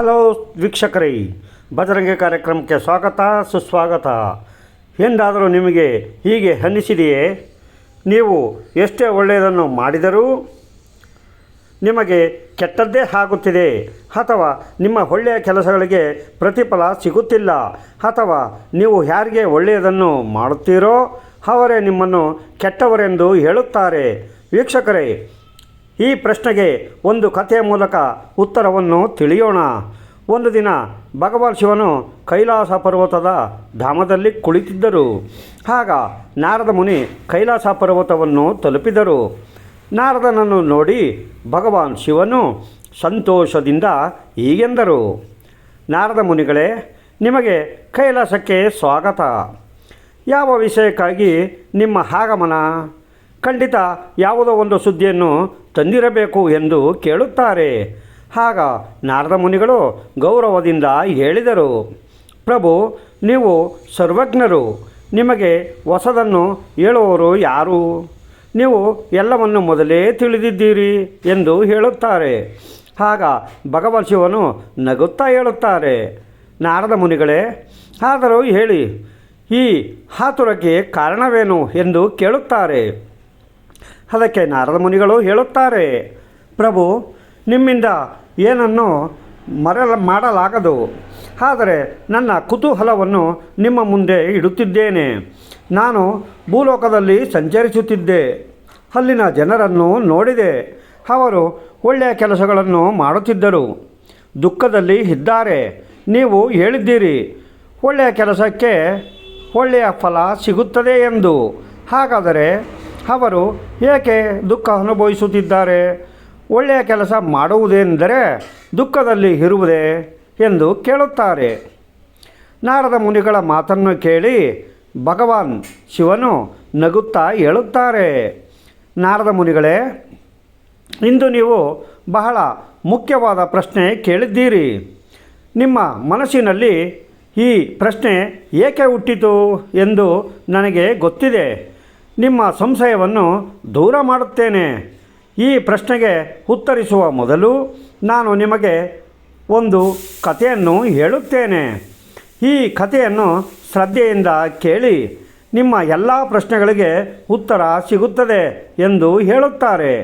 Hello ವೀಕ್ಷಕರೇ ಬಜರಂಗ ಕಾರ್ಯಕ್ರಮಕ್ಕೆ ಸ್ವಾಗತ, ಸುಸ್ವಾಗತ. ಎಂದಾದರೂ ನಿಮಗೆ ಹೀಗೆ ಅನ್ನಿಸಿದೆಯೇ? ನೀವು ಎಷ್ಟೇ ಒಳ್ಳೆಯದನ್ನು ಮಾಡಿದರೂ ನಿಮಗೆ ಕೆಟ್ಟದ್ದೇ ಆಗುತ್ತಿದೆ, ಅಥವಾ ನಿಮ್ಮ ಒಳ್ಳೆಯ ಕೆಲಸಗಳಿಗೆ ಪ್ರತಿಫಲ ಸಿಗುತ್ತಿಲ್ಲ, ಅಥವಾ ನೀವು ಯಾರಿಗೆ ಒಳ್ಳೆಯದನ್ನು ಮಾಡುತ್ತೀರೋ ಅವರೇ ನಿಮ್ಮನ್ನು ಕೆಟ್ಟವರೆಂದು ಹೇಳುತ್ತಾರೆ. ವೀಕ್ಷಕರೇ ಈ ಪ್ರಶ್ನೆಗೆ ಒಂದು ಕಥೆಯ ಮೂಲಕ ಉತ್ತರವನ್ನು ತಿಳಿಯೋಣ. ಒಂದು ದಿನ ಭಗವಾನ್ ಶಿವನು ಕೈಲಾಸ ಪರ್ವತದ ಧಾಮದಲ್ಲಿ ಕುಳಿತಿದ್ದರು. ಆಗ ನಾರದ ಮುನಿ ಕೈಲಾಸ ಪರ್ವತವನ್ನು ತಲುಪಿದರು. ನಾರದನನ್ನು ನೋಡಿ ಭಗವಾನ್ ಶಿವನು ಸಂತೋಷದಿಂದ ಹೀಗೆಂದರು. ನಾರದ ಮುನಿಗಳೇ, ನಿಮಗೆ ಕೈಲಾಸಕ್ಕೆ ಸ್ವಾಗತ. ಯಾವ ವಿಷಯಕ್ಕಾಗಿ ನಿಮ್ಮ ಆಗಮನ? ಖಂಡಿತ ಯಾವುದೋ ಒಂದು ಸುದ್ದಿಯನ್ನು ತಂದಿರಬೇಕು ಎಂದು ಕೇಳುತ್ತಾರೆ. ಆಗ ನಾರದ ಮುನಿಗಳು ಗೌರವದಿಂದ ಹೇಳಿದರು, ಪ್ರಭು, ನೀವು ಸರ್ವಜ್ಞರು, ನಿಮಗೆ ಹೊಸದನ್ನು ಹೇಳುವವರು ಯಾರು? ನೀವು ಎಲ್ಲವನ್ನು ಮೊದಲೇ ತಿಳಿದಿದ್ದೀರಿ ಎಂದು ಹೇಳುತ್ತಾರೆ. ಆಗ ಭಗವಾನ್ ಶಿವನು ನಗುತ್ತಾ ಹೇಳುತ್ತಾರೆ, ನಾರದ ಮುನಿಗಳೇ, ಆದರೂ ಹೇಳಿ, ಈ ಹಾತುರಕ್ಕೆ ಕಾರಣವೇನು? ಎಂದು ಕೇಳುತ್ತಾರೆ. ಅದಕ್ಕೆ ನಾರದ ಮುನಿಗಳು ಹೇಳುತ್ತಾರೆ, ಪ್ರಭು, ನಿಮ್ಮಿಂದ ಏನನ್ನು ಮರೆಲ ಮಾಡಲಾಗದು. ಆದರೆ ನನ್ನ ಕುತೂಹಲವನ್ನು ನಿಮ್ಮ ಮುಂದೆ ಇಡುತ್ತಿದ್ದೇನೆ. ನಾನು ಭೂಲೋಕದಲ್ಲಿ ಸಂಚರಿಸುತ್ತಿದ್ದೆ. ಅಲ್ಲಿನ ಜನರನ್ನು ನೋಡಿದೆ. ಅವರು ಒಳ್ಳೆಯ ಕೆಲಸಗಳನ್ನು ಮಾಡುತ್ತಿದ್ದರು. ದುಃಖದಲ್ಲಿ ಇದ್ದಾರೆ. ನೀವು ಹೇಳಿದ್ದೀರಿ, ಒಳ್ಳೆಯ ಕೆಲಸಕ್ಕೆ ಒಳ್ಳೆಯ ಫಲ ಸಿಗುತ್ತದೆ ಎಂದು. ಹಾಗಾದರೆ ಅವರು ಏಕೆ ದುಃಖ ಅನುಭವಿಸುತ್ತಿದ್ದಾರೆ? ಒಳ್ಳೆಯ ಕೆಲಸ ಮಾಡುವುದೆಂದರೆ ದುಃಖದಲ್ಲಿ ಇರುವುದೇ ಎಂದು ಕೇಳುತ್ತಾರೆ. ನಾರದ ಮುನಿಗಳ ಮಾತನ್ನು ಕೇಳಿ ಭಗವಾನ್ ಶಿವನು ನಗುತ್ತಾ ಹೇಳುತ್ತಾರೆ. ನಾರದ ಮುನಿಗಳೇ, ಇಂದು ನೀವು ಬಹಳ ಮುಖ್ಯವಾದ ಪ್ರಶ್ನೆ ಕೇಳಿದ್ದೀರಿ. ನಿಮ್ಮ ಮನಸ್ಸಿನಲ್ಲಿ ಈ ಪ್ರಶ್ನೆ ಏಕೆ ಹುಟ್ಟಿತು ಎಂದು ನನಗೆ ಗೊತ್ತಿದೆ. ನಿಮ್ಮ ಸಂಶಯವನ್ನು ದೂರ ಮಾಡುತ್ತೇನೆ. ಈ ಪ್ರಶ್ನೆಗೆ ಉತ್ತರಿಸುವ ಮೊದಲು ನಾನು ನಿಮಗೆ ಒಂದು ಕಥೆಯನ್ನು ಹೇಳುತ್ತೇನೆ. ಈ ಕಥೆಯನ್ನು ಶ್ರದ್ಧೆಯಿಂದ ಕೇಳಿ ನಿಮ್ಮ ಎಲ್ಲ ಪ್ರಶ್ನೆಗಳಿಗೆ ಉತ್ತರ ಸಿಗುತ್ತದೆ ಎಂದು ಹೇಳುತ್ತಾರೆ.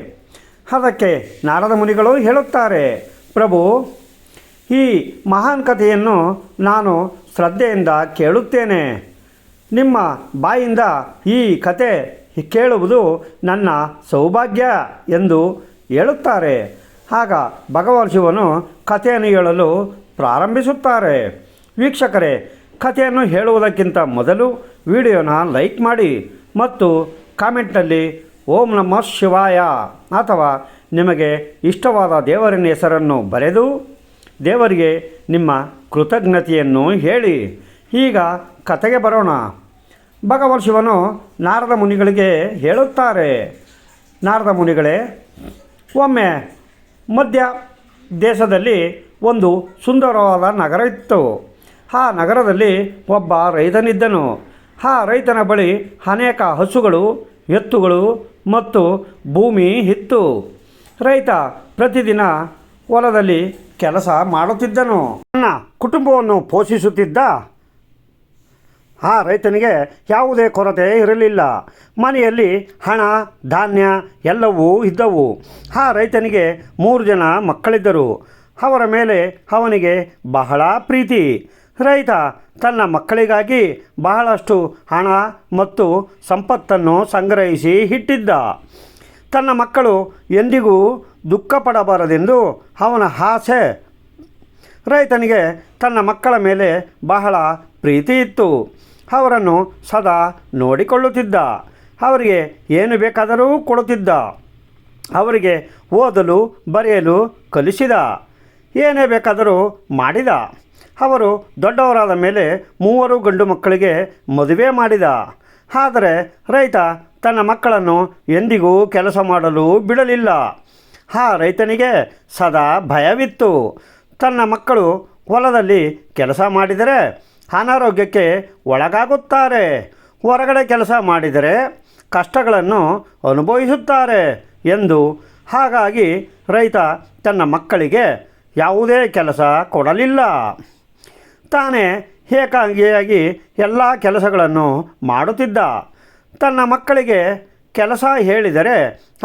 ಅದಕ್ಕೆ ನಾರದ ಮುನಿಗಳು ಹೇಳುತ್ತಾರೆ, ಪ್ರಭು, ಈ ಮಹಾನ್ ಕಥೆಯನ್ನು ನಾನು ಶ್ರದ್ಧೆಯಿಂದ ಕೇಳುತ್ತೇನೆ. ನಿಮ್ಮ ಬಾಯಿಂದ ಈ ಕತೆ ಕೇಳುವುದು ನನ್ನ ಸೌಭಾಗ್ಯ ಎಂದು ಹೇಳುತ್ತಾರೆ. ಆಗ ಭಗವಾನ್ ಶಿವನು ಕಥೆಯನ್ನು ಹೇಳಲು ಪ್ರಾರಂಭಿಸುತ್ತಾರೆ. ವೀಕ್ಷಕರೇ, ಕಥೆಯನ್ನು ಹೇಳುವುದಕ್ಕಿಂತ ಮೊದಲು ವಿಡಿಯೋನ ಲೈಕ್ ಮಾಡಿ ಮತ್ತು ಕಾಮೆಂಟ್ನಲ್ಲಿ ಓಂ ನಮಃ ಶಿವಾಯ ಅಥವಾ ನಿಮಗೆ ಇಷ್ಟವಾದ ದೇವರಿನ ಹೆಸರನ್ನು ಬರೆದು ದೇವರಿಗೆ ನಿಮ್ಮ ಕೃತಜ್ಞತೆಯನ್ನು ಹೇಳಿ. ಈಗ ಕತೆಗೆ ಬರೋಣ. ಭಗವಾನ್ ಶಿವನು ನಾರದ ಮುನಿಗಳಿಗೆ ಹೇಳುತ್ತಾರೆ. ನಾರದ ಮುನಿಗಳೇ, ಒಮ್ಮೆ ಮಧ್ಯ ದೇಶದಲ್ಲಿ ಒಂದು ಸುಂದರವಾದ ನಗರ ಇತ್ತು. ಆ ನಗರದಲ್ಲಿ ಒಬ್ಬ ರೈತನಿದ್ದನು. ಆ ರೈತನ ಬಳಿ ಅನೇಕ ಹಸುಗಳು, ಎತ್ತುಗಳು ಮತ್ತು ಭೂಮಿ ಇತ್ತು. ರೈತ ಪ್ರತಿದಿನ ಹೊಲದಲ್ಲಿ ಕೆಲಸ ಮಾಡುತ್ತಿದ್ದನು. ತನ್ನ ಕುಟುಂಬವನ್ನು ಪೋಷಿಸುತ್ತಿದ್ದ ಆ ರೈತನಿಗೆ ಯಾವುದೇ ಕೊರತೆ ಇರಲಿಲ್ಲ. ಮನೆಯಲ್ಲಿ ಹಣ, ಧಾನ್ಯ ಎಲ್ಲವೂ ಇದ್ದವು. ಆ ರೈತನಿಗೆ ಮೂರು ಜನ ಮಕ್ಕಳಿದ್ದರು. ಅವರ ಮೇಲೆ ಅವನಿಗೆ ಬಹಳ ಪ್ರೀತಿ. ರೈತ ತನ್ನ ಮಕ್ಕಳಿಗಾಗಿ ಬಹಳಷ್ಟು ಹಣ ಮತ್ತು ಸಂಪತ್ತನ್ನು ಸಂಗ್ರಹಿಸಿ ಇಟ್ಟಿದ್ದ. ತನ್ನ ಮಕ್ಕಳು ಎಂದಿಗೂ ದುಃಖ ಪಡಬಾರದೆಂದು ಅವನ ಆಸೆ. ರೈತನಿಗೆ ತನ್ನ ಮಕ್ಕಳ ಮೇಲೆ ಬಹಳ ಪ್ರೀತಿ ಇತ್ತು. ಅವರನ್ನು ಸದಾ ನೋಡಿಕೊಳ್ಳುತ್ತಿದ್ದ. ಅವರಿಗೆ ಏನು ಬೇಕಾದರೂ ಕೊಡುತ್ತಿದ್ದ. ಅವರಿಗೆ ಓದಲು, ಬರೆಯಲು ಕಲಿಸಿದ. ಏನೇ ಬೇಕಾದರೂ ಮಾಡಿದ. ಅವರು ದೊಡ್ಡವರಾದ ಮೇಲೆ ಮೂವರು ಗಂಡು ಮಕ್ಕಳಿಗೆ ಮದುವೆ ಮಾಡಿದ. ಆದರೆ ರೈತ ತನ್ನ ಮಕ್ಕಳನ್ನು ಎಂದಿಗೂ ಕೆಲಸ ಮಾಡಲು ಬಿಡಲಿಲ್ಲ. ಆ ರೈತನಿಗೆ ಸದಾ ಭಯವಿತ್ತು. ತನ್ನ ಮಕ್ಕಳು ಹೊಲದಲ್ಲಿ ಕೆಲಸ ಮಾಡಿದರೆ ಅನಾರೋಗ್ಯಕ್ಕೆ ಒಳಗಾಗುತ್ತಾರೆ. ಹೊರಗಡೆ ಕೆಲಸ ಮಾಡಿದರೆ ಕಷ್ಟಗಳನ್ನು ಅನುಭವಿಸುತ್ತಾರೆ ಎಂದು ಹಾಗಾಗಿ ರೈತ ತನ್ನ ಮಕ್ಕಳಿಗೆ ಯಾವುದೇ ಕೆಲಸ ಕೊಡಲಿಲ್ಲ. ತಾನೇ ಏಕಾಂಗಿಯಾಗಿ ಎಲ್ಲ ಕೆಲಸಗಳನ್ನು ಮಾಡುತ್ತಿದ್ದ. ತನ್ನ ಮಕ್ಕಳಿಗೆ ಕೆಲಸ ಹೇಳಿದರೆ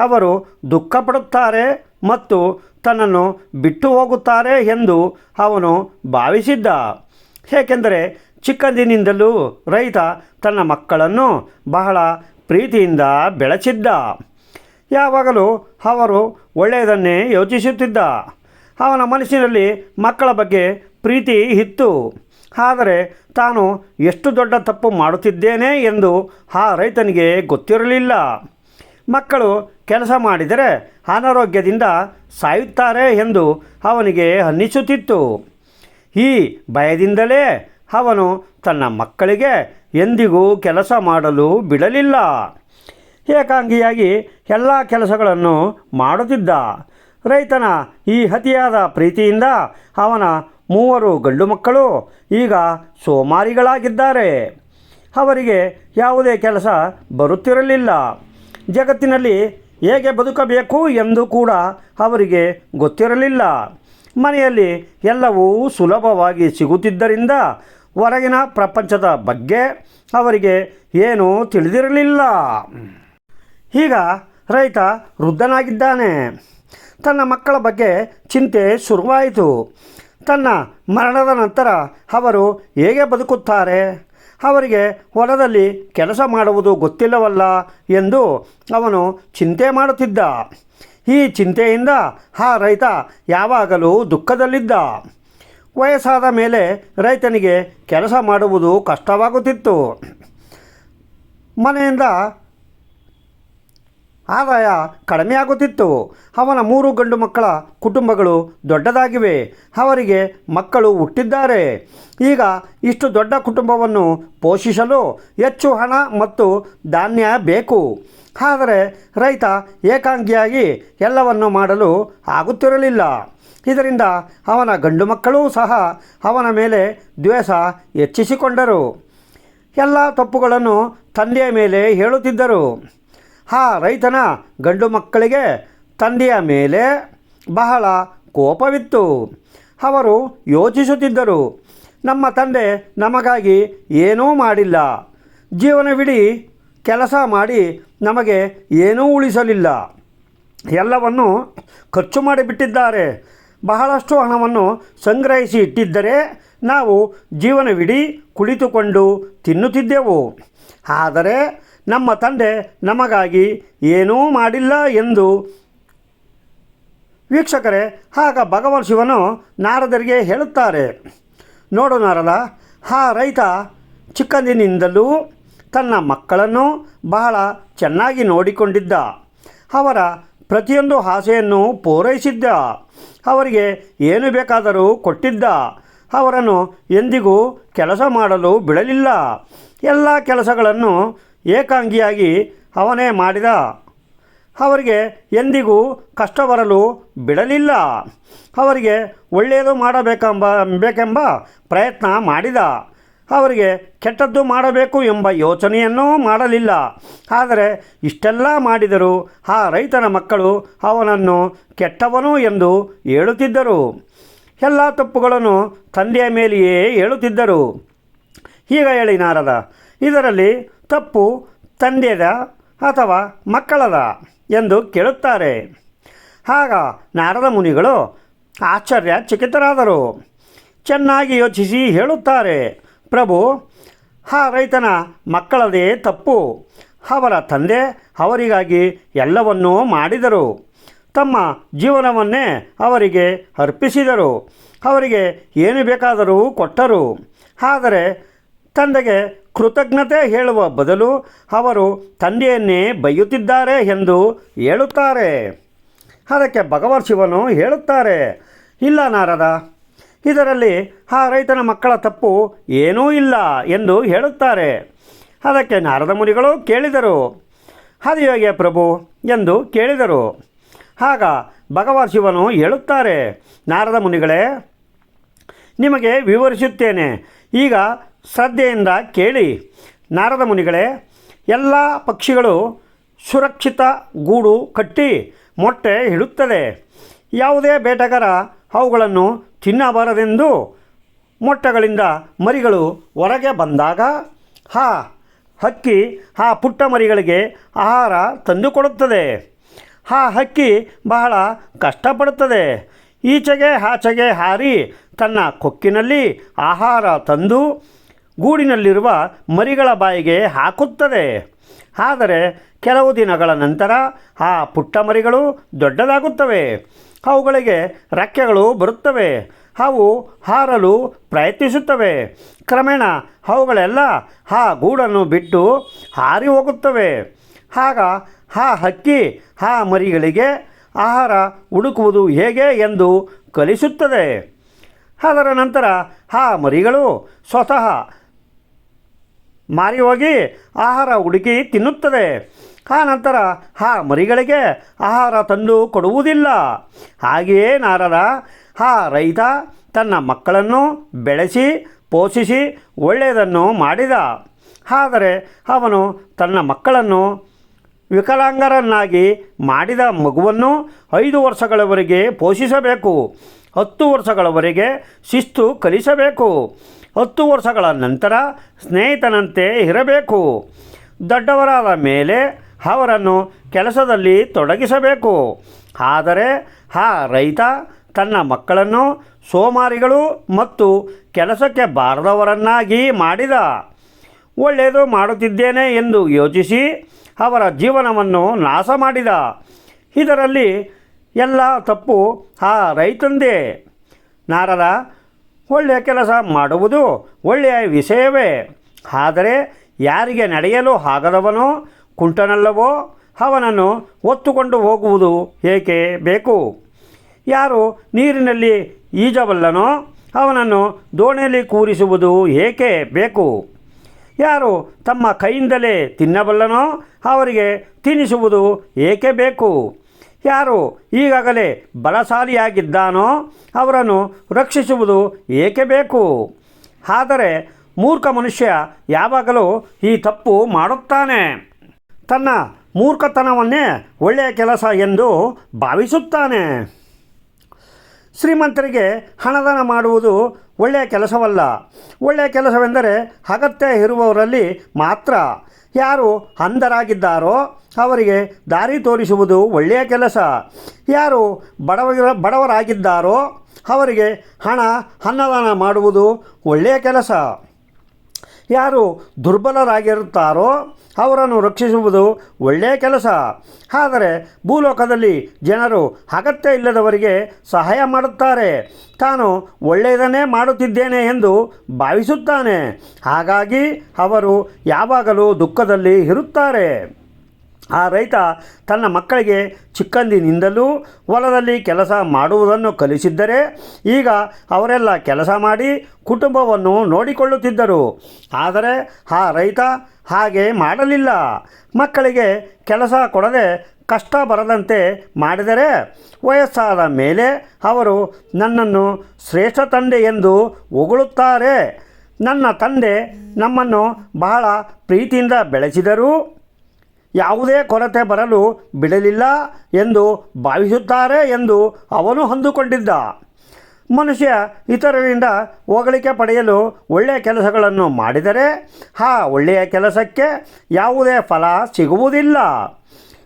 ಅವರು ದುಃಖಪಡುತ್ತಾರೆ ಮತ್ತು ತನ್ನನ್ನು ಬಿಟ್ಟು ಹೋಗುತ್ತಾರೆ ಎಂದು ಅವನು ಭಾವಿಸಿದ್ದ. ಏಕೆಂದರೆ ಚಿಕ್ಕಂದಿನಿಂದಲೂ ರೈತ ತನ್ನ ಮಕ್ಕಳನ್ನು ಬಹಳ ಪ್ರೀತಿಯಿಂದ ಬೆಳೆಸಿದ್ದ. ಯಾವಾಗಲೂ ಅವರು ಒಳ್ಳೆಯದನ್ನೇ ಯೋಚಿಸುತ್ತಿದ್ದ. ಅವನ ಮನಸ್ಸಿನಲ್ಲಿ ಮಕ್ಕಳ ಬಗ್ಗೆ ಪ್ರೀತಿ ಇತ್ತು. ಆದರೆ ತಾನು ಎಷ್ಟು ದೊಡ್ಡ ತಪ್ಪು ಮಾಡುತ್ತಿದ್ದೇನೆ ಎಂದು ಆ ರೈತನಿಗೆ ಗೊತ್ತಿರಲಿಲ್ಲ. ಮಕ್ಕಳು ಕೆಲಸ ಮಾಡಿದರೆ ಅನಾರೋಗ್ಯದಿಂದ ಸಾಯುತ್ತಾರೆ ಎಂದು ಅವನಿಗೆ ಅನ್ನಿಸುತ್ತಿತ್ತು. ಈ ಭಯದಿಂದಲೇ ಅವನು ತನ್ನ ಮಕ್ಕಳಿಗೆ ಎಂದಿಗೂ ಕೆಲಸ ಮಾಡಲು ಬಿಡಲಿಲ್ಲ. ಏಕಾಂಗಿಯಾಗಿ ಎಲ್ಲ ಕೆಲಸಗಳನ್ನು ಮಾಡುತ್ತಿದ್ದ. ರೈತನ ಈ ಅತಿಯಾದ ಪ್ರೀತಿಯಿಂದ ಅವನ ಮೂವರು ಗಂಡು ಮಕ್ಕಳು ಈಗ ಸೋಮಾರಿಗಳಾಗಿದ್ದಾರೆ. ಅವರಿಗೆ ಯಾವುದೇ ಕೆಲಸ ಬರುತ್ತಿರಲಿಲ್ಲ. ಜಗತ್ತಿನಲ್ಲಿ ಹೇಗೆ ಬದುಕಬೇಕು ಎಂದು ಕೂಡ ಅವರಿಗೆ ಗೊತ್ತಿರಲಿಲ್ಲ. ಮನೆಯಲ್ಲಿ ಎಲ್ಲವೂ ಸುಲಭವಾಗಿ ಸಿಗುತ್ತಿದ್ದರಿಂದ ಹೊರಗಿನ ಪ್ರಪಂಚದ ಬಗ್ಗೆ ಅವರಿಗೆ ಏನೂ ತಿಳಿದಿರಲಿಲ್ಲ. ಈಗ ರೈತ ವೃದ್ಧನಾಗಿದ್ದಾನೆ. ತನ್ನ ಮಕ್ಕಳ ಬಗ್ಗೆ ಚಿಂತೆ ಶುರುವಾಯಿತು. ತನ್ನ ಮರಣದ ನಂತರ ಅವರು ಹೇಗೆ ಬದುಕುತ್ತಾರೆ? ಅವರಿಗೆ ಹೊಲದಲ್ಲಿ ಕೆಲಸ ಮಾಡುವುದು ಗೊತ್ತಿಲ್ಲವಲ್ಲ ಎಂದು ಅವನು ಚಿಂತೆ ಮಾಡುತ್ತಿದ್ದ. ಈ ಚಿಂತೆಯಿಂದ ಆ ರೈತ ಯಾವಾಗಲೂ ದುಃಖದಲ್ಲಿದ್ದ. ವಯಸ್ಸಾದ ಮೇಲೆ ರೈತನಿಗೆ ಕೆಲಸ ಮಾಡುವುದು ಕಷ್ಟವಾಗುತ್ತಿತ್ತು. ಮನೆಯಿಂದ ಆದಾಯ ಕಡಿಮೆಯಾಗುತ್ತಿತ್ತು ಅವನ ಮೂರು ಗಂಡು ಮಕ್ಕಳ ಕುಟುಂಬಗಳು ದೊಡ್ಡದಾಗಿವೆ. ಅವರಿಗೆ ಮಕ್ಕಳು ಹುಟ್ಟಿದ್ದಾರೆ. ಈಗ ಇಷ್ಟು ದೊಡ್ಡ ಕುಟುಂಬವನ್ನು ಪೋಷಿಸಲು ಹೆಚ್ಚು ಹಣ ಮತ್ತು ಧಾನ್ಯ ಬೇಕು. ಆದರೆ ರೈತ ಏಕಾಂಗಿಯಾಗಿ ಎಲ್ಲವನ್ನು ಮಾಡಲು ಆಗುತ್ತಿರಲಿಲ್ಲ. ಇದರಿಂದ ಅವನ ಗಂಡು ಮಕ್ಕಳೂ ಸಹ ಅವನ ಮೇಲೆ ದ್ವೇಷ ಹೆಚ್ಚಿಸಿಕೊಂಡರು. ಎಲ್ಲ ತಪ್ಪುಗಳನ್ನು ತಂದೆಯ ಮೇಲೆ ಹೇಳುತ್ತಿದ್ದರು. ಆ ರೈತನ ಗಂಡು ಮಕ್ಕಳಿಗೆ ತಂದೆಯ ಮೇಲೆ ಬಹಳ ಕೋಪವಿತ್ತು. ಅವರು ಯೋಚಿಸುತ್ತಿದ್ದರು, ನಮ್ಮ ತಂದೆ ನಮಗಾಗಿ ಏನೂ ಮಾಡಿಲ್ಲ. ಜೀವನವಿಡೀ ಕೆಲಸ ಮಾಡಿ ನಮಗೆ ಏನೂ ಉಳಿಸಲಿಲ್ಲ. ಎಲ್ಲವನ್ನು ಖರ್ಚು ಮಾಡಿಬಿಟ್ಟಿದ್ದಾರೆ. ಬಹಳಷ್ಟು ಹಣವನ್ನು ಸಂಗ್ರಹಿಸಿ ಇಟ್ಟಿದ್ದರೆ ನಾವು ಜೀವನವಿಡೀ ಕುಳಿತುಕೊಂಡು ತಿನ್ನುತ್ತಿದ್ದೆವು. ಆದರೆ ನಮ್ಮ ತಂದೆ ನಮಗಾಗಿ ಏನೂ ಮಾಡಿಲ್ಲ ಎಂದು. ವೀಕ್ಷಕರೇ, ಆಗ ಭಗವಾನ್ ಶಿವನು ನಾರದರಿಗೆ ಹೇಳುತ್ತಾರೆ, ನೋಡು ನಾರದ, ಆ ರೈತ ಚಿಕ್ಕಂದಿನಿಂದಲೂ ತನ್ನ ಮಕ್ಕಳನ್ನು ಬಹಳ ಚೆನ್ನಾಗಿ ನೋಡಿಕೊಂಡಿದ್ದ. ಅವರ ಪ್ರತಿಯೊಂದು ಆಸೆಯನ್ನು ಪೂರೈಸಿದ್ದ. ಅವರಿಗೆ ಏನು ಬೇಕಾದರೂ ಕೊಟ್ಟಿದ್ದ. ಅವರನ್ನು ಎಂದಿಗೂ ಕೆಲಸ ಮಾಡಲು ಬಿಡಲಿಲ್ಲ. ಎಲ್ಲ ಕೆಲಸಗಳನ್ನು ಏಕಾಂಗಿಯಾಗಿ ಅವನೇ ಮಾಡಿದ. ಅವರಿಗೆ ಎಂದಿಗೂ ಕಷ್ಟ ಬರಲು ಬಿಡಲಿಲ್ಲ. ಅವರಿಗೆ ಒಳ್ಳೆಯದು ಮಾಡಬೇಕೆಂಬ, ಬೇಕೆಂಬ ಪ್ರಯತ್ನ ಮಾಡಿದ. ಅವರಿಗೆ ಕೆಟ್ಟದ್ದು ಮಾಡಬೇಕು ಎಂಬ ಯೋಚನೆಯನ್ನೂ ಮಾಡಲಿಲ್ಲ. ಆದರೆ ಇಷ್ಟೆಲ್ಲ ಮಾಡಿದರೂ ಆ ರೈತನ ಮಕ್ಕಳು ಅವನನ್ನು ಕೆಟ್ಟವನು ಎಂದು ಹೇಳುತ್ತಿದ್ದರು. ಎಲ್ಲ ತಪ್ಪುಗಳನ್ನು ತಂದೆಯ ಮೇಲೆಯೇ ಹೇಳುತ್ತಿದ್ದರು. ಈಗ ಹೇಳಿ ನಾರದ, ಇದರಲ್ಲಿ ತಪ್ಪು ತಂದೆಯದ ಅಥವಾ ಮಕ್ಕಳದ ಎಂದು ಕೇಳುತ್ತಾರೆ. ಆಗ ನಾರದ ಮುನಿಗಳು ಆಶ್ಚರ್ಯ ಚಕಿತರಾದರು ಚೆನ್ನಾಗಿ ಯೋಚಿಸಿ ಹೇಳುತ್ತಾರೆ, ಪ್ರಭು, ಆ ರೈತನ ಮಕ್ಕಳದೇ ತಪ್ಪು. ಅವರ ತಂದೆ ಅವರಿಗಾಗಿ ಎಲ್ಲವನ್ನೂ ಮಾಡಿದರು. ತಮ್ಮ ಜೀವನವನ್ನೇ ಅವರಿಗೆ ಅರ್ಪಿಸಿದರು. ಅವರಿಗೆ ಏನು ಬೇಕಾದರೂ ಕೊಟ್ಟರು. ಆದರೆ ತಂದೆಗೆ ಕೃತಜ್ಞತೆ ಹೇಳುವ ಬದಲು ಅವರು ತಂದೆಯನ್ನೇ ಬೈಯುತ್ತಿದ್ದಾರೆ ಎಂದು ಹೇಳುತ್ತಾರೆ. ಅದಕ್ಕೆ ಭಗವಾನ್ ಶಿವನು ಹೇಳುತ್ತಾರೆ, ಇಲ್ಲ ನಾರದ, ಇದರಲ್ಲಿ ಆ ರೈತನ ಮಕ್ಕಳ ತಪ್ಪು ಏನೂ ಇಲ್ಲ ಎಂದು ಹೇಳುತ್ತಾರೆ. ಅದಕ್ಕೆ ನಾರದ ಮುನಿಗಳು ಕೇಳಿದರು ಅದು ಹೇಗೆ ಪ್ರಭು ಎಂದು ಕೇಳಿದರು. ಆಗ ಭಗವಾನ್ ಶಿವನು ಹೇಳುತ್ತಾರೆ, ನಾರದ ಮುನಿಗಳೇ, ನಿಮಗೆ ವಿವರಿಸುತ್ತೇನೆ, ಈಗ ಶ್ರದ್ಧೆಯಿಂದ ಕೇಳಿ. ನಾರದ ಮುನಿಗಳೇ, ಎಲ್ಲ ಪಕ್ಷಿಗಳು ಸುರಕ್ಷಿತ ಗೂಡು ಕಟ್ಟಿ ಮೊಟ್ಟೆ ಇಡುತ್ತದೆ ಯಾವುದೇ ಬೇಟಗಾರ ಅವುಗಳನ್ನು ತಿನ್ನಬಾರದೆಂದು ಮೊಟ್ಟೆಗಳಿಂದ ಮರಿಗಳು ಹೊರಗೆ ಬಂದಾಗ ಆ ಹಕ್ಕಿ ಆ ಪುಟ್ಟ ಮರಿಗಳಿಗೆ ಆಹಾರ ತಂದುಕೊಡುತ್ತದೆ. ಆ ಹಕ್ಕಿ ಬಹಳ ಕಷ್ಟಪಡುತ್ತದೆ. ಈಚೆಗೆ ಆಚೆಗೆ ಹಾರಿ ತನ್ನ ಕೊಕ್ಕಿನಲ್ಲಿ ಆಹಾರ ತಂದು ಗೂಡಿನಲ್ಲಿರುವ ಮರಿಗಳ ಬಾಯಿಗೆ ಹಾಕುತ್ತದೆ. ಆದರೆ ಕೆಲವು ದಿನಗಳ ನಂತರ ಆ ಪುಟ್ಟ ಮರಿಗಳು ದೊಡ್ಡದಾಗುತ್ತವೆ. ಅವುಗಳಿಗೆ ರೆಕ್ಕೆಗಳು ಬರುತ್ತವೆ. ಅವು ಹಾರಲು ಪ್ರಯತ್ನಿಸುತ್ತವೆ. ಕ್ರಮೇಣ ಅವುಗಳೆಲ್ಲ ಆ ಗೂಡನ್ನು ಬಿಟ್ಟು ಹಾರಿ ಹೋಗುತ್ತವೆ. ಆಗ ಆ ಹಕ್ಕಿ ಆ ಮರಿಗಳಿಗೆ ಆಹಾರ ಹುಡುಕುವುದು ಹೇಗೆ ಎಂದು ಕಲಿಸುತ್ತದೆ. ಅದರ ನಂತರ ಆ ಮರಿಗಳು ಸ್ವತಃ ಮಾರಿ ಹೋಗಿ ಆಹಾರ ಹುಡುಕಿ ತಿನ್ನುತ್ತದೆ. ಆ ನಂತರ ಆ ಮರಿಗಳಿಗೆ ಆಹಾರ ತಂದು ಕೊಡುವುದಿಲ್ಲ. ಹಾಗೆಯೇ ನಾರದ, ಆ ರೈತ ತನ್ನ ಮಕ್ಕಳನ್ನು ಬೆಳೆಸಿ, ಪೋಷಿಸಿ ಒಳ್ಳೆಯದನ್ನು ಮಾಡಿದ. ಆದರೆ ಅವನು ತನ್ನ ಮಕ್ಕಳನ್ನು ವಿಕಲಾಂಗರನ್ನಾಗಿ ಮಾಡಿದ ಮಗುವನ್ನು ಐದು ವರ್ಷಗಳವರೆಗೆ ಪೋಷಿಸಬೇಕು. ಹತ್ತು ವರ್ಷಗಳವರೆಗೆ ಶಿಸ್ತು ಕಲಿಸಬೇಕು. ಹತ್ತು ವರ್ಷಗಳ ನಂತರ ಸ್ನೇಹಿತನಂತೆ ಇರಬೇಕು. ದೊಡ್ಡವರಾದ ಮೇಲೆ ಅವರನ್ನು ಕೆಲಸದಲ್ಲಿ ತೊಡಗಿಸಬೇಕು. ಆದರೆ ಆ ರೈತ ತನ್ನ ಮಕ್ಕಳನ್ನು ಸೋಮಾರಿಗಳು ಮತ್ತು ಕೆಲಸಕ್ಕೆ ಬಾರದವರನ್ನಾಗಿ ಮಾಡಿದ. ಒಳ್ಳೆಯದು ಮಾಡುತ್ತಿದ್ದೇನೆ ಎಂದು ಯೋಚಿಸಿ ಅವರ ಜೀವನವನ್ನು ನಾಶ ಮಾಡಿದ. ಇದರಲ್ಲಿ ಎಲ್ಲ ತಪ್ಪು ಆ ರೈತಂದೇ. ನಾರದ ಒಳ್ಳೆಯ ಕೆಲಸ ಮಾಡುವುದು ಒಳ್ಳೆಯ ವಿಷಯವೇ. ಆದರೆ ಯಾರಿಗೆ ನಡೆಯಲು ಆಗದವನೋ, ಕುಂಟನಲ್ಲವೋ, ಅವನನ್ನು ಒತ್ತುಕೊಂಡು ಹೋಗುವುದು ಏಕೆ ಬೇಕು? ಯಾರು ನೀರಿನಲ್ಲಿ ಈಜಬಲ್ಲನೋ, ಅವನನ್ನು ದೋಣಿಯಲ್ಲಿ ಕೂರಿಸುವುದು ಏಕೆ ಬೇಕು? ಯಾರು ತಮ್ಮ ಕೈಯಿಂದಲೇ ತಿನ್ನಬಲ್ಲನೋ, ಅವರಿಗೆ ತಿನ್ನಿಸುವುದು ಏಕೆ ಬೇಕು? ಯಾರು ಈಗಾಗಲೇ ಬಲಶಾಲಿಯಾಗಿದ್ದಾನೋ ಅವರನ್ನು ರಕ್ಷಿಸುವುದು ಏಕೆ ಬೇಕು? ಆದರೆ ಮೂರ್ಖ ಮನುಷ್ಯ ಯಾವಾಗಲೂ ಈ ತಪ್ಪು ಮಾಡುತ್ತಾನೆ. ತನ್ನ ಮೂರ್ಖತನವನ್ನೇ ಒಳ್ಳೆಯ ಕೆಲಸ ಎಂದು ಭಾವಿಸುತ್ತಾನೆ. ಶ್ರೀಮಂತರಿಗೆ ಹಣದಾನ ಮಾಡುವುದು ಒಳ್ಳೆಯ ಕೆಲಸವಲ್ಲ. ಒಳ್ಳೆಯ ಕೆಲಸವೆಂದರೆ ಅಗತ್ಯ ಇರುವವರಲ್ಲಿ ಮಾತ್ರ. ಯಾರು ಅಂಧರಾಗಿದ್ದಾರೋ ಅವರಿಗೆ ದಾರಿ ತೋರಿಸುವುದು ಒಳ್ಳೆಯ ಕೆಲಸ. ಯಾರು ಬಡವ ಬಡವರಾಗಿದ್ದಾರೋ ಅವರಿಗೆ ಹಣ ಅನ್ನದಾನ ಮಾಡುವುದು ಒಳ್ಳೆಯ ಕೆಲಸ. ಯಾರು ದುರ್ಬಲರಾಗಿರುತ್ತಾರೋ ಅವರನ್ನು ರಕ್ಷಿಸುವುದು ಒಳ್ಳೆಯ ಕೆಲಸ. ಆದರೆ ಭೂಲೋಕದಲ್ಲಿ ಜನರು ಅಗತ್ಯ ಇಲ್ಲದವರಿಗೆ ಸಹಾಯ ಮಾಡುತ್ತಾರೆ. ತಾನು ಒಳ್ಳೆಯದನ್ನೇ ಮಾಡುತ್ತಿದ್ದೇನೆ ಎಂದು ಭಾವಿಸುತ್ತಾನೆ. ಹಾಗಾಗಿ ಅವರು ಯಾವಾಗಲೂ ದುಃಖದಲ್ಲಿ ಇರುತ್ತಾರೆ. ಆ ರೈತ ತನ್ನ ಮಕ್ಕಳಿಗೆ ಚಿಕ್ಕಂದಿನಿಂದಲೂ ಹೊಲದಲ್ಲಿ ಕೆಲಸ ಮಾಡುವುದನ್ನು ಕಲಿಸಿದ್ದರೆ ಈಗ ಅವರೆಲ್ಲ ಕೆಲಸ ಮಾಡಿ ಕುಟುಂಬವನ್ನು ನೋಡಿಕೊಳ್ಳುತ್ತಿದ್ದರು. ಆದರೆ ಆ ರೈತ ಹಾಗೆ ಮಾಡಲಿಲ್ಲ. ಮಕ್ಕಳಿಗೆ ಕೆಲಸ ಕೊಡದೆ ಕಷ್ಟ ಬರದಂತೆ ಮಾಡಿದರೆ ವಯಸ್ಸಾದ ಮೇಲೆ ಅವರು ನನ್ನನ್ನು ಶ್ರೇಷ್ಠ ತಂದೆ ಎಂದು ಹೊಗಳುತ್ತಾರೆ. ನನ್ನ ತಂದೆ ನಮ್ಮನ್ನು ಬಹಳ ಪ್ರೀತಿಯಿಂದ ಬೆಳೆಸಿದರೂ. ಯಾವುದೇ ಕೊರತೆ ಬರಲು ಬಿಡಲಿಲ್ಲ ಎಂದು ಭಾವಿಸುತ್ತಾರೆ ಎಂದು ಅವನು ಅಂದುಕೊಂಡಿದ್ದ ಮನುಷ್ಯ ಇತರರಿಂದ ಹೊಗಳಿಕೆ ಪಡೆಯಲು ಒಳ್ಳೆಯ ಕೆಲಸಗಳನ್ನು ಮಾಡಿದರೆ, ಆ ಒಳ್ಳೆಯ ಕೆಲಸಕ್ಕೆ ಯಾವುದೇ ಫಲ ಸಿಗುವುದಿಲ್ಲ.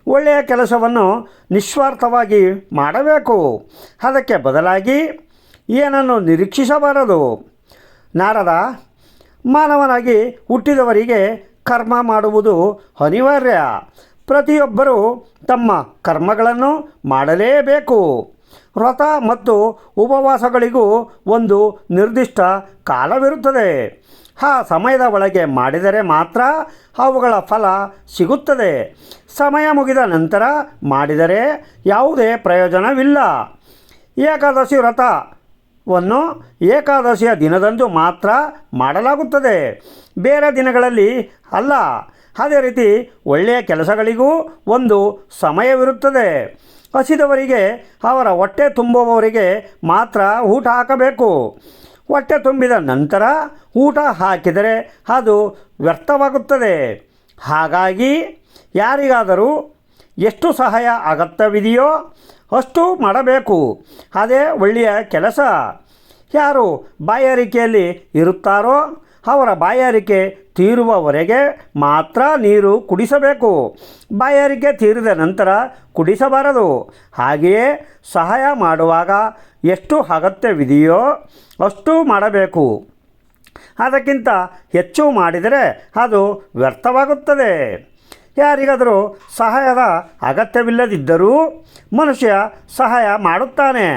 ಒಳ್ಳೆಯ ಕೆಲಸವನ್ನು ನಿಸ್ವಾರ್ಥವಾಗಿ ಮಾಡಬೇಕು. ಅದಕ್ಕೆ ಬದಲಾಗಿ ಏನನ್ನು ನಿರೀಕ್ಷಿಸಬಾರದು? ನಾರದ ಮಾನವನಾಗಿ ಹುಟ್ಟಿದವರಿಗೆ ಕರ್ಮ ಮಾಡುವುದು ಅನಿವಾರ್ಯ. ಪ್ರತಿಯೊಬ್ಬರೂ ತಮ್ಮ ಕರ್ಮಗಳನ್ನು ಮಾಡಲೇಬೇಕು. ವ್ರತ ಮತ್ತು ಉಪವಾಸಗಳಿಗೂ ಒಂದು ನಿರ್ದಿಷ್ಟ ಕಾಲವಿರುತ್ತದೆ. ಆ ಸಮಯದ ಒಳಗೆ ಮಾಡಿದರೆ ಮಾತ್ರ ಅವುಗಳ ಫಲ ಸಿಗುತ್ತದೆ. ಸಮಯ ಮುಗಿದ ನಂತರ ಮಾಡಿದರೆ ಯಾವುದೇ ಪ್ರಯೋಜನವಿಲ್ಲ. ಏಕಾದಶಿ ವ್ರತವನ್ನು ಏಕಾದಶಿಯ ದಿನದಂದು ಮಾತ್ರ ಮಾಡಲಾಗುತ್ತದೆ. ಬೇರೆ ದಿನಗಳಲ್ಲಿ ಅಲ್ಲ. ಅದೇ ರೀತಿ ಒಳ್ಳೆಯ ಕೆಲಸಗಳಿಗೂ ಒಂದು ಸಮಯವಿರುತ್ತದೆ. ಹಸಿದವರಿಗೆ, ಅವರ ಹೊಟ್ಟೆ ತುಂಬುವವರಿಗೆ ಮಾತ್ರ ಊಟ ಹಾಕಬೇಕು. ಹೊಟ್ಟೆ ತುಂಬಿದ ನಂತರ ಊಟ ಹಾಕಿದರೆ ಅದು ವ್ಯರ್ಥವಾಗುತ್ತದೆ. ಹಾಗಾಗಿ ಯಾರಿಗಾದರೂ ಎಷ್ಟು ಸಹಾಯ ಅಗತ್ಯವಿದೆಯೋ ಅಷ್ಟು ಮಾಡಬೇಕು. ಅದೇ ಒಳ್ಳೆಯ ಕೆಲಸ. ಯಾರು ಬಾಯಾರಿಕೆಯಲ್ಲಿ ಇರುತ್ತಾರೋ ಅವರ ಬಾಯಾರಿಕೆ ತೀರುವವರೆಗೆ ಮಾತ್ರ ನೀರು ಕುಡಿಸಬೇಕು. ಬಾಯಾರಿಕೆ ತೀರಿದ ನಂತರ ಕುಡಿಸಬಾರದು. ಹಾಗೆಯೇ ಸಹಾಯ ಮಾಡುವಾಗ ಎಷ್ಟು ಅಗತ್ಯವಿದೆಯೋ ಅಷ್ಟು ಮಾಡಬೇಕು. ಅದಕ್ಕಿಂತ ಹೆಚ್ಚು ಮಾಡಿದರೆ ಅದು ವ್ಯರ್ಥವಾಗುತ್ತದೆ. ಯಾರಿಗಾದರೂ ಸಹಾಯದ ಅಗತ್ಯವಿಲ್ಲದಿದ್ದರೂ ಮನುಷ್ಯ ಸಹಾಯ ಮಾಡುತ್ತಾನೆ.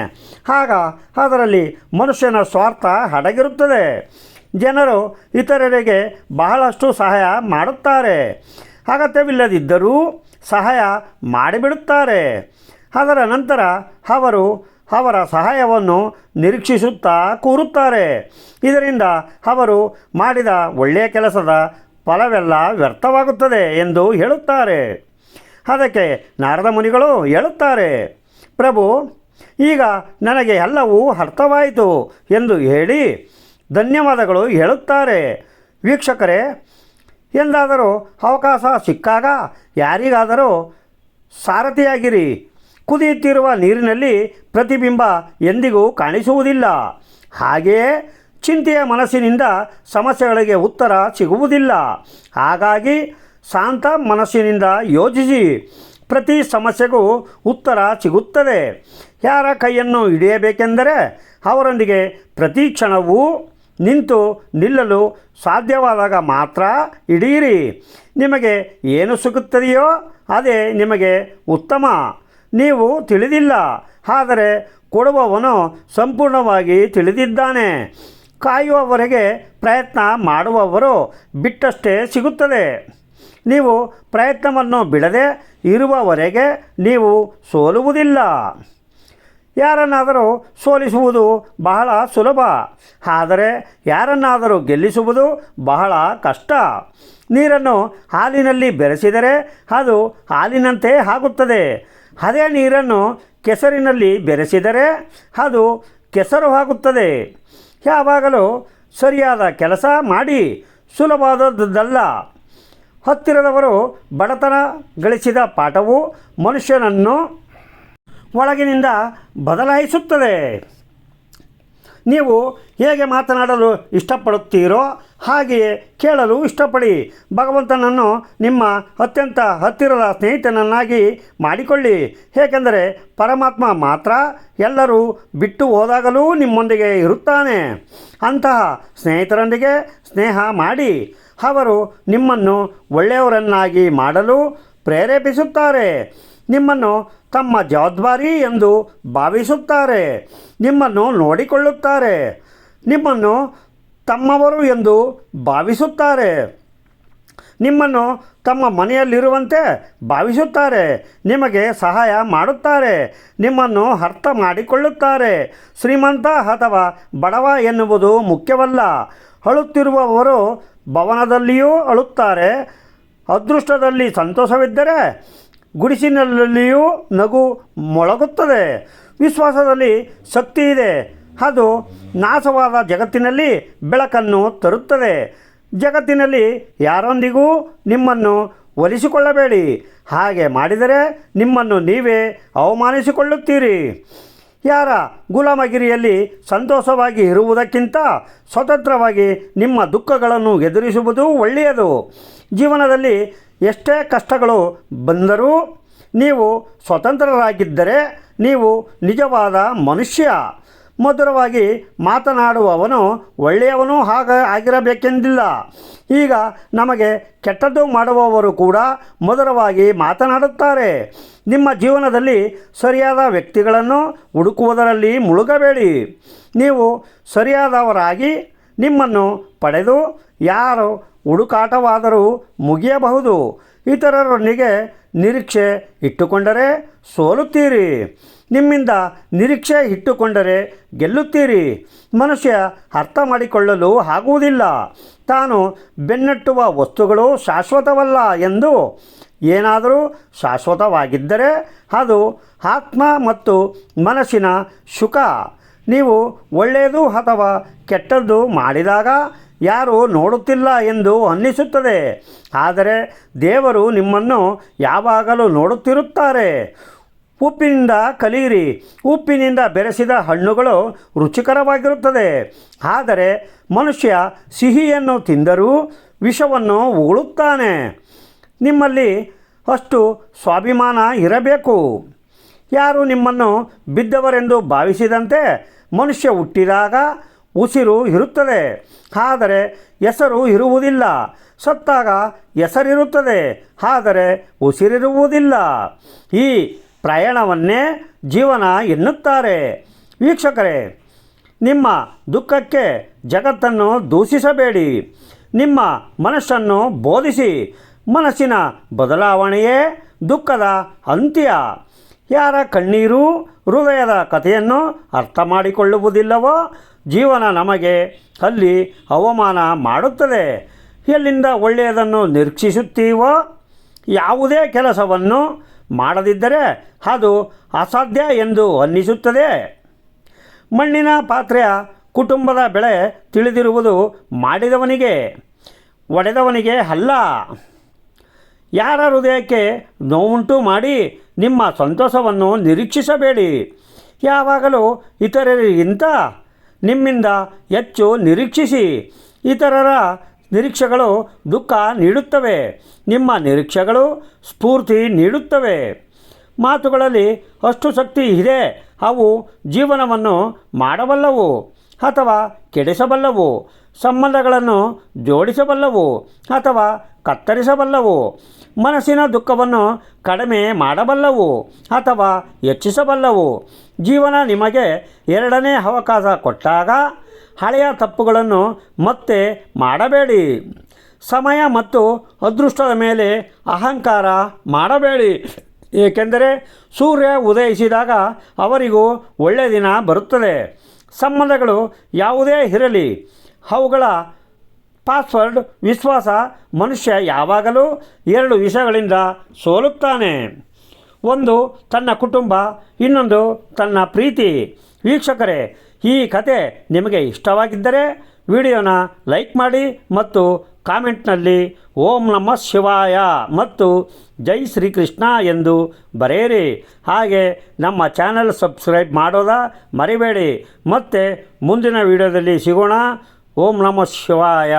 ಆಗ ಅದರಲ್ಲಿ ಮನುಷ್ಯನ ಸ್ವಾರ್ಥ ಅಡಗಿರುತ್ತದೆ ಜನರು ಇತರರಿಗೆ ಬಹಳಷ್ಟು ಸಹಾಯ ಮಾಡುತ್ತಾರೆ. ಅಗತ್ಯವಿಲ್ಲದಿದ್ದರೂ ಸಹಾಯ ಮಾಡಿಬಿಡುತ್ತಾರೆ. ಅದರ ನಂತರ ಅವರು ಅವರ ಸಹಾಯವನ್ನು ನಿರೀಕ್ಷಿಸುತ್ತಾ ಕೂರುತ್ತಾರೆ. ಇದರಿಂದ ಅವರು ಮಾಡಿದ ಒಳ್ಳೆಯ ಕೆಲಸದ ಫಲವೆಲ್ಲ ವ್ಯರ್ಥವಾಗುತ್ತದೆ ಎಂದು ಹೇಳುತ್ತಾರೆ. ಅದಕ್ಕೆ ನಾರದ ಮುನಿಗಳು ಹೇಳುತ್ತಾರೆ, ಪ್ರಭು, ಈಗ ನನಗೆ ಎಲ್ಲವೂ ಅರ್ಥವಾಯಿತು ಎಂದು ಹೇಳಿ ಧನ್ಯವಾದಗಳು ಹೇಳುತ್ತಾರೆ. ವೀಕ್ಷಕರೇ, ಎಂದಾದರೂ ಅವಕಾಶ ಸಿಕ್ಕಾಗ ಯಾರಿಗಾದರೂ ಸಾರಥಿಯಾಗಿರಿ. ಕುದಿಯುತ್ತಿರುವ ನೀರಿನಲ್ಲಿ ಪ್ರತಿಬಿಂಬ ಎಂದಿಗೂ ಕಾಣಿಸುವುದಿಲ್ಲ. ಹಾಗೆಯೇ ಚಿಂತೆಯ ಮನಸ್ಸಿನಿಂದ ಸಮಸ್ಯೆಗಳಿಗೆ ಉತ್ತರ ಸಿಗುವುದಿಲ್ಲ. ಹಾಗಾಗಿ ಶಾಂತ ಮನಸ್ಸಿನಿಂದ ಯೋಚಿಸಿ ಪ್ರತಿ ಸಮಸ್ಯೆಗೂ ಉತ್ತರ ಸಿಗುತ್ತದೆ. ಯಾರ ಕೈಯನ್ನು ಹಿಡಿಯಬೇಕೆಂದರೆ ಅವರೊಂದಿಗೆ ಪ್ರತಿ ಕ್ಷಣವೂ ನಿಂತು ನಿಲ್ಲಲು ಸಾಧ್ಯವಾದಾಗ ಮಾತ್ರ ಹಿಡಿಯಿರಿ. ನಿಮಗೆ ಏನು ಸಿಗುತ್ತದೆಯೋ ಅದೇ ನಿಮಗೆ ಉತ್ತಮ. ನೀವು ತಿಳಿದಿಲ್ಲ, ಆದರೆ ಕೊಡುವವನು ಸಂಪೂರ್ಣವಾಗಿ ತಿಳಿದಿದ್ದಾನೆ. ಕಾಯುವವರೆಗೆ ಪ್ರಯತ್ನ ಮಾಡುವವರು ಬಿಟ್ಟಷ್ಟೇ ಸಿಗುತ್ತದೆ. ನೀವು ಪ್ರಯತ್ನವನ್ನು ಬಿಡದೆ ಇರುವವರೆಗೆ ನೀವು ಸೋಲುವುದಿಲ್ಲ. ಯಾರನ್ನಾದರೂ ಸೋಲಿಸುವುದು ಬಹಳ ಸುಲಭ. ಆದರೆ ಯಾರನ್ನಾದರೂ ಗೆಲ್ಲಿಸುವುದು ಬಹಳ ಕಷ್ಟ. ನೀರನ್ನು ಹಾಲಿನಲ್ಲಿ ಬೆರೆಸಿದರೆ ಅದು ಹಾಲಿನಂತೆ ಆಗುತ್ತದೆ. ಅದೇ ನೀರನ್ನು ಕೆಸರಿನಲ್ಲಿ ಬೆರೆಸಿದರೆ ಅದು ಕೆಸರು ಆಗುತ್ತದೆ. ಯಾವಾಗಲೂ ಸರಿಯಾದ ಕೆಲಸ ಮಾಡಿ, ಸುಲಭವಾದದ್ದಲ್ಲ. ಹತ್ತಿರದವರು ಬಡತನ ಗಳಿಸಿದ ಪಾಠವು ಮನುಷ್ಯನನ್ನು ಒಳಗಿನಿಂದ ಬದಲಾಯಿಸುತ್ತದೆ. ನೀವು ಹೇಗೆ ಮಾತನಾಡಲು ಇಷ್ಟಪಡುತ್ತೀರೋ ಹಾಗೆಯೇ ಕೇಳಲು ಇಷ್ಟಪಡಿ. ಭಗವಂತನನ್ನು ನಿಮ್ಮ ಅತ್ಯಂತ ಹತ್ತಿರದ ಸ್ನೇಹಿತನನ್ನಾಗಿ ಮಾಡಿಕೊಳ್ಳಿ. ಏಕೆಂದರೆ ಪರಮಾತ್ಮ ಮಾತ್ರ ಎಲ್ಲರೂ ಬಿಟ್ಟು ಹೋದಾಗಲೂ ನಿಮ್ಮೊಂದಿಗೆ ಇರುತ್ತಾನೆ. ಅಂತಹ ಸ್ನೇಹಿತರೊಂದಿಗೆ ಸ್ನೇಹ ಮಾಡಿ. ಅವರು ನಿಮ್ಮನ್ನು ಒಳ್ಳೆಯವರನ್ನಾಗಿ ಮಾಡಲು ಪ್ರೇರೇಪಿಸುತ್ತಾರೆ. ನಿಮ್ಮನ್ನು ತಮ್ಮ ಜವಾಬ್ದಾರಿ ಎಂದು ಭಾವಿಸುತ್ತಾರೆ. ನಿಮ್ಮನ್ನು ನೋಡಿಕೊಳ್ಳುತ್ತಾರೆ. ನಿಮ್ಮನ್ನು ತಮ್ಮವರು ಎಂದು ಭಾವಿಸುತ್ತಾರೆ. ನಿಮ್ಮನ್ನು ತಮ್ಮ ಮನೆಯಲ್ಲಿರುವಂತೆ ಭಾವಿಸುತ್ತಾರೆ. ನಿಮಗೆ ಸಹಾಯ ಮಾಡುತ್ತಾರೆ. ನಿಮ್ಮನ್ನು ಅರ್ಥ ಮಾಡಿಕೊಳ್ಳುತ್ತಾರೆ. ಶ್ರೀಮಂತ ಅಥವಾ ಬಡವ ಎನ್ನುವುದು ಮುಖ್ಯವಲ್ಲ. ಅಳುತ್ತಿರುವವರು ಭವನದಲ್ಲಿಯೂ ಅಳುತ್ತಾರೆ. ಅದೃಷ್ಟದಲ್ಲಿ ಸಂತೋಷವಿದ್ದರೆ ಗುಡಿಸಿನಲ್ಲಿಯೂ ನಗು ಮೊಳಗುತ್ತದೆ. ವಿಶ್ವಾಸದಲ್ಲಿ ಶಕ್ತಿ ಇದೆ. ಅದು ನಾಶವಾದ ಜಗತ್ತಿನಲ್ಲಿ ಬೆಳಕನ್ನು ತರುತ್ತದೆ. ಜಗತ್ತಿನಲ್ಲಿ ಯಾರೊಂದಿಗೂ ನಿಮ್ಮನ್ನು ಒಲಿಸಿಕೊಳ್ಳಬೇಡಿ. ಹಾಗೆ ಮಾಡಿದರೆ ನಿಮ್ಮನ್ನು ನೀವೇ ಅವಮಾನಿಸಿಕೊಳ್ಳುತ್ತೀರಿ. ಯಾರ ಗುಲಾಮಗಿರಿಯಲ್ಲಿ ಸಂತೋಷವಾಗಿ ಇರುವುದಕ್ಕಿಂತ ಸ್ವತಂತ್ರವಾಗಿ ನಿಮ್ಮ ದುಃಖಗಳನ್ನು ಎದುರಿಸುವುದು ಒಳ್ಳೆಯದು. ಜೀವನದಲ್ಲಿ ಎಷ್ಟೇ ಕಷ್ಟಗಳು ಬಂದರೂ ನೀವು ಸ್ವತಂತ್ರರಾಗಿದ್ದರೆ ನೀವು ನಿಜವಾದ ಮನುಷ್ಯ. ಮಧುರವಾಗಿ ಮಾತನಾಡುವವನು ಒಳ್ಳೆಯವನು ಹಾಗ ಆಗಿರಬೇಕೆಂದಿಲ್ಲ. ಈಗ ನಮಗೆ ಕೆಟ್ಟದ್ದು ಮಾಡುವವರು ಕೂಡ ಮಧುರವಾಗಿ ಮಾತನಾಡುತ್ತಾರೆ. ನಿಮ್ಮ ಜೀವನದಲ್ಲಿ ಸರಿಯಾದ ವ್ಯಕ್ತಿಗಳನ್ನು ಹುಡುಕುವುದರಲ್ಲಿ ಮುಳುಗಬೇಡಿ. ನೀವು ಸರಿಯಾದವರಾಗಿ ನಿಮ್ಮನ್ನು ಪಡೆದು ಯಾರು ಹುಡುಕಾಟವಾದರೂ ಮುಗಿಯಬಹುದು. ಇತರರೊಂದಿಗೆ ನಿರೀಕ್ಷೆ ಇಟ್ಟುಕೊಂಡರೆ ಸೋಲುತ್ತೀರಿ. ನಿಮ್ಮಿಂದ ನಿರೀಕ್ಷೆ ಇಟ್ಟುಕೊಂಡರೆ ಗೆಲ್ಲುತ್ತೀರಿ. ಮನುಷ್ಯ ಅರ್ಥ ಮಾಡಿಕೊಳ್ಳಲು ಆಗುವುದಿಲ್ಲ. ತಾನು ಬೆನ್ನಟ್ಟುವ ವಸ್ತುಗಳು ಶಾಶ್ವತವಲ್ಲ ಎಂದು ಏನಾದರೂ ಶಾಶ್ವತವಾಗಿದ್ದರೆ ಅದು ಆತ್ಮ ಮತ್ತು ಮನಸ್ಸಿನ ಸುಖ. ನೀವು ಒಳ್ಳೆಯದು ಅಥವಾ ಕೆಟ್ಟದ್ದು ಮಾಡಿದಾಗ ಯಾರು ನೋಡುತ್ತಿಲ್ಲ ಎಂದು ಅನ್ನಿಸುತ್ತದೆ. ಆದರೆ ದೇವರು ನಿಮ್ಮನ್ನು ಯಾವಾಗಲೂ ನೋಡುತ್ತಿರುತ್ತಾರೆ. ಉಪ್ಪಿನಿಂದ ಕಲಿಯಿರಿ ಉಪ್ಪಿನಿಂದ ಬೆರೆಸಿದ ಹಣ್ಣುಗಳು ರುಚಿಕರವಾಗಿರುತ್ತದೆ. ಆದರೆ ಮನುಷ್ಯ ಸಿಹಿಯನ್ನು ತಿಂದರೂ ವಿಷವನ್ನು ಉಗುಳುತ್ತಾನೆ. ನಿಮ್ಮಲ್ಲಿ ಅಷ್ಟು ಸ್ವಾಭಿಮಾನ ಇರಬೇಕು. ಯಾರು ನಿಮ್ಮನ್ನು ಬಿದ್ದವರೆಂದು ಭಾವಿಸಿದಂತೆ ಮನುಷ್ಯ ಹುಟ್ಟಿದಾಗ ಉಸಿರು ಇರುತ್ತದೆ ಆದರೆ ಹೆಸರು ಇರುವುದಿಲ್ಲ. ಸತ್ತಾಗ ಹೆಸರಿರುತ್ತದೆ. ಆದರೆ ಉಸಿರಿರುವುದಿಲ್ಲ. ಈ ಪ್ರಯಾಣವನ್ನೇ ಜೀವನ ಎನ್ನುತ್ತಾರೆ. ವೀಕ್ಷಕರೇ, ನಿಮ್ಮ ದುಃಖಕ್ಕೆ ಜಗತ್ತನ್ನು ದೂಷಿಸಬೇಡಿ. ನಿಮ್ಮ ಮನಸ್ಸನ್ನು ಬೋಧಿಸಿ. ಮನಸ್ಸಿನ ಬದಲಾವಣೆಯೇ ದುಃಖದ ಅಂತ್ಯ. ಯಾರ ಕಣ್ಣೀರು ಹೃದಯದ ಕಥೆಯನ್ನು ಅರ್ಥ ಮಾಡಿಕೊಳ್ಳುವುದಿಲ್ಲವೋ? ಜೀವನ ನಮಗೆ ಅಲ್ಲಿ ಅವಮಾನ ಮಾಡುತ್ತದೆ. ಎಲ್ಲಿಂದ ಒಳ್ಳೆಯದನ್ನು ನಿರೀಕ್ಷಿಸುತ್ತೀವೋ? ಯಾವುದೇ ಕೆಲಸವನ್ನು ಮಾಡದಿದ್ದರೆ ಅದು ಅಸಾಧ್ಯ ಎಂದು ಅನ್ನಿಸುತ್ತದೆ. ಮಣ್ಣಿನ ಪಾತ್ರೆಯ ಕುಟುಂಬದ ಬೆಳೆ ತಿಳಿದಿರುವುದು ಮಾಡಿದವನಿಗೆ, ಒಡೆದವನಿಗೆ ಅಲ್ಲ. ಯಾರ ಹೃದಯಕ್ಕೆ ನೋವುಂಟು ಮಾಡಿ ನಿಮ್ಮ ಸಂತೋಷವನ್ನು ನಿರೀಕ್ಷಿಸಬೇಡಿ. ಯಾವಾಗಲೂ ಇತರರಿಗಿಂತ ನಿಮ್ಮಿಂದ ಹೆಚ್ಚು ನಿರೀಕ್ಷಿಸಿ. ಇತರರ ನಿರೀಕ್ಷೆಗಳು ದುಃಖ ನೀಡುತ್ತವೆ. ನಿಮ್ಮ ನಿರೀಕ್ಷೆಗಳು ಸ್ಫೂರ್ತಿ ನೀಡುತ್ತವೆ. ಮಾತುಗಳಲ್ಲಿ ಅಷ್ಟು ಶಕ್ತಿ ಇದೆ, ಅವು ಜೀವನವನ್ನು ಮಾಡಬಲ್ಲವು ಅಥವಾ ಕೆಡಿಸಬಲ್ಲವು, ಸಂಬಂಧಗಳನ್ನು ಜೋಡಿಸಬಲ್ಲವು ಅಥವಾ ಕತ್ತರಿಸಬಲ್ಲವು. ಮನಸ್ಸಿನ ದುಃಖವನ್ನು ಕಡಿಮೆ ಮಾಡಬಲ್ಲವು ಅಥವಾ ಹೆಚ್ಚಿಸಬಲ್ಲವು. ಜೀವನ ನಿಮಗೆ ಎರಡನೇ ಅವಕಾಶ ಕೊಟ್ಟಾಗ ಹಳೆಯ ತಪ್ಪುಗಳನ್ನು ಮತ್ತೆ ಮಾಡಬೇಡಿ. ಸಮಯ ಮತ್ತು ಅದೃಷ್ಟದ ಮೇಲೆ ಅಹಂಕಾರ ಮಾಡಬೇಡಿ. ಏಕೆಂದರೆ ಸೂರ್ಯ ಉದಯಿಸಿದಾಗ ಅವರಿಗೂ ಒಳ್ಳೆಯ ದಿನ ಬರುತ್ತದೆ. ಸಂಬಂಧಗಳು ಯಾವುದೇ ಇರಲಿ. ಅವುಗಳ ಪಾಸ್ವರ್ಡ್ ವಿಶ್ವಾಸ ಮನುಷ್ಯ ಯಾವಾಗಲೂ ಎರಡು ವಿಷಯಗಳಿಂದ ಸೋಲುತ್ತಾನೆ. ಒಂದು ತನ್ನ ಕುಟುಂಬ, ಇನ್ನೊಂದು ತನ್ನ ಪ್ರೀತಿ. ವೀಕ್ಷಕರೇ, ಈ ಕತೆ ನಿಮಗೆ ಇಷ್ಟವಾಗಿದ್ದರೆ ವಿಡಿಯೋನ ಲೈಕ್ ಮಾಡಿ ಮತ್ತು ಕಾಮೆಂಟ್ನಲ್ಲಿ ಓಂ ನಮಃ ಶಿವಾಯ ಮತ್ತು ಜೈ ಶ್ರೀಕೃಷ್ಣ ಎಂದು ಬರೆಯಿರಿ. ಹಾಗೆ ನಮ್ಮ ಚಾನಲ್ ಸಬ್ಸ್ಕ್ರೈಬ್ ಮಾಡೋದ ಮರಿಬೇಡಿ. ಮತ್ತೆ ಮುಂದಿನ ವಿಡಿಯೋದಲ್ಲಿ ಸಿಗೋಣ. ಓಂ ನಮಃ ಶಿವಾಯ